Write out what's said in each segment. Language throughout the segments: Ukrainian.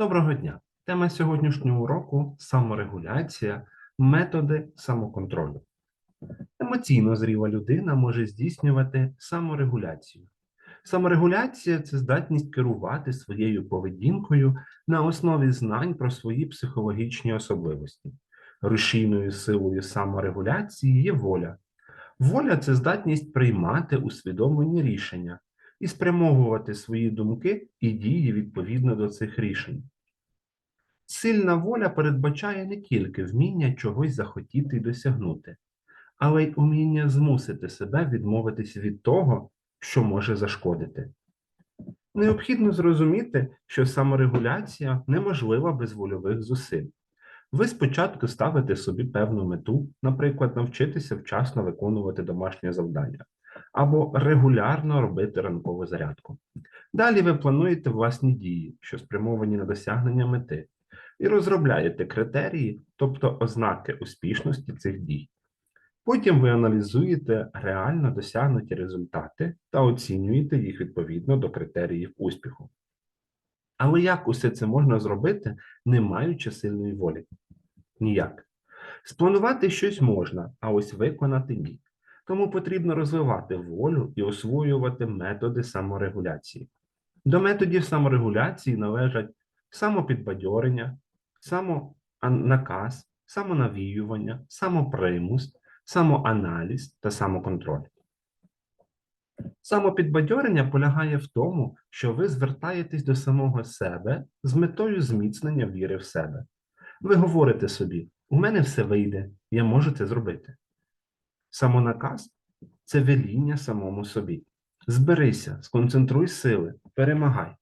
Доброго дня! Тема сьогоднішнього уроку саморегуляція, методи самоконтролю. Емоційно зріла людина може здійснювати саморегуляцію. Саморегуляція це здатність керувати своєю поведінкою на основі знань про свої психологічні особливості. Рушійною силою саморегуляції є воля. Воля це здатність приймати усвідомлені рішення і спрямовувати свої думки і дії відповідно до цих рішень. Сильна воля передбачає не тільки вміння чогось захотіти і досягнути, але й уміння змусити себе відмовитись від того, що може зашкодити. Необхідно зрозуміти, що саморегуляція неможлива без вольових зусиль. Ви спочатку ставите собі певну мету, наприклад, навчитися вчасно виконувати домашнє завдання або регулярно робити ранкову зарядку. Далі ви плануєте власні дії, що спрямовані на досягнення мети, і розробляєте критерії, тобто ознаки успішності цих дій. Потім ви аналізуєте реально досягнуті результати та оцінюєте їх відповідно до критеріїв успіху. Але як усе це можна зробити, не маючи сильної волі? Ніяк. Спланувати щось можна, а ось виконати ні. Тому потрібно розвивати волю і освоювати методи саморегуляції. До методів саморегуляції належать самопідбадьорення, самонаказ, самонавіювання, самопримус, самоаналіз та самоконтроль. Самопідбадьорення полягає в тому, що ви звертаєтесь до самого себе з метою зміцнення віри в себе. Ви говорите собі, у мене все вийде, я можу це зробити. Самонаказ це веління самому собі. Зберися, сконцентруй сили, перемагай.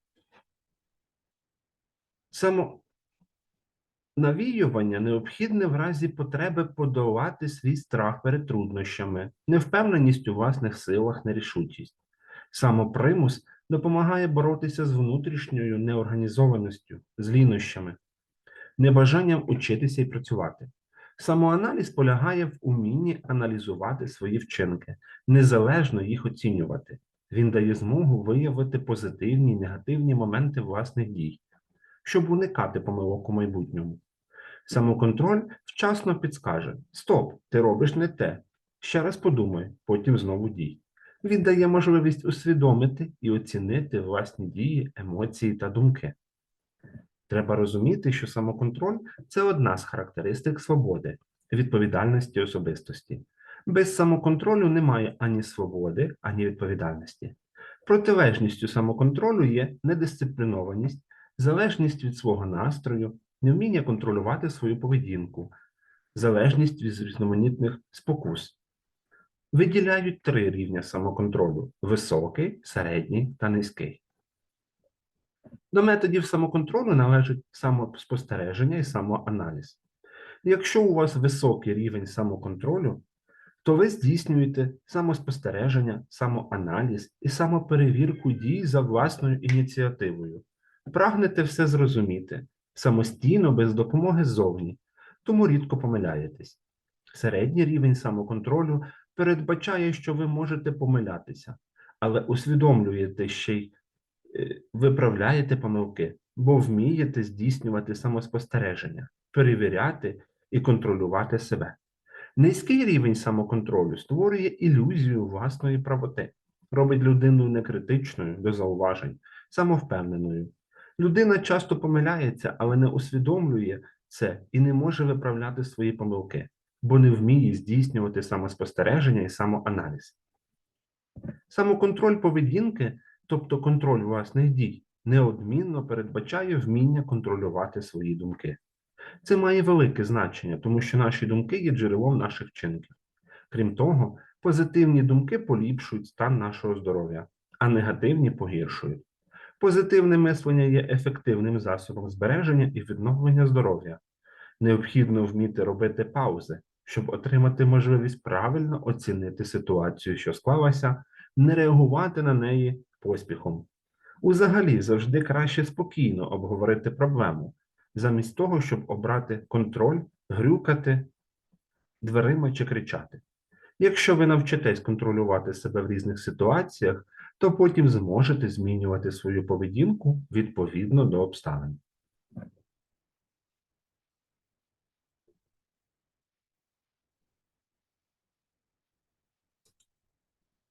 Самонавіювання необхідне в разі потреби подолати свій страх перед труднощами, невпевненість у власних силах, нерішучість. Самопримус допомагає боротися з внутрішньою неорганізованістю, з лінощами, небажанням учитися і працювати. Самоаналіз полягає в умінні аналізувати свої вчинки, незалежно їх оцінювати. Він дає змогу виявити позитивні і негативні моменти власних дій, щоб уникати помилок у майбутньому. Самоконтроль вчасно підскаже: Стоп, ти робиш не те. Ще раз подумай, потім знову дій. Він дає можливість усвідомити і оцінити власні дії, емоції та думки. Треба розуміти, що самоконтроль це одна з характеристик свободи, відповідальності особистості. Без самоконтролю немає ані свободи, ані відповідальності. Протилежністю самоконтролю є недисциплінованість, залежність від свого настрою, невміння контролювати свою поведінку, залежність від різноманітних спокус. Виділяють три рівня самоконтролю: високий, середній та низький. До методів самоконтролю належить самоспостереження і самоаналіз. Якщо у вас високий рівень самоконтролю, то ви здійснюєте самоспостереження, самоаналіз і самоперевірку дій за власною ініціативою. Прагнете все зрозуміти самостійно без допомоги ззовні, тому рідко помиляєтесь. Середній рівень самоконтролю передбачає, що ви можете помилятися, але усвідомлюєте ще й виправляєте помилки, бо вмієте здійснювати самоспостереження, перевіряти і контролювати себе. Низький рівень самоконтролю створює ілюзію власної правоти, робить людину некритичною до зауважень, самовпевненою. Людина часто помиляється, але не усвідомлює це і не може виправляти свої помилки, бо не вміє здійснювати самоспостереження і самоаналіз. Самоконтроль поведінки, тобто контроль власних дій, неодмінно передбачає вміння контролювати свої думки. Це має велике значення, тому що наші думки є джерелом наших вчинків. Крім того, позитивні думки поліпшують стан нашого здоров'я, а негативні погіршують. Позитивне мислення є ефективним засобом збереження і відновлення здоров'я. Необхідно вміти робити паузи, щоб отримати можливість правильно оцінити ситуацію, що склалася, не реагувати на неї поспіхом. Узагалі завжди краще спокійно обговорити проблему, замість того, щоб обрати контроль, грюкати дверима чи кричати. Якщо ви навчитесь контролювати себе в різних ситуаціях, то потім зможете змінювати свою поведінку відповідно до обставин.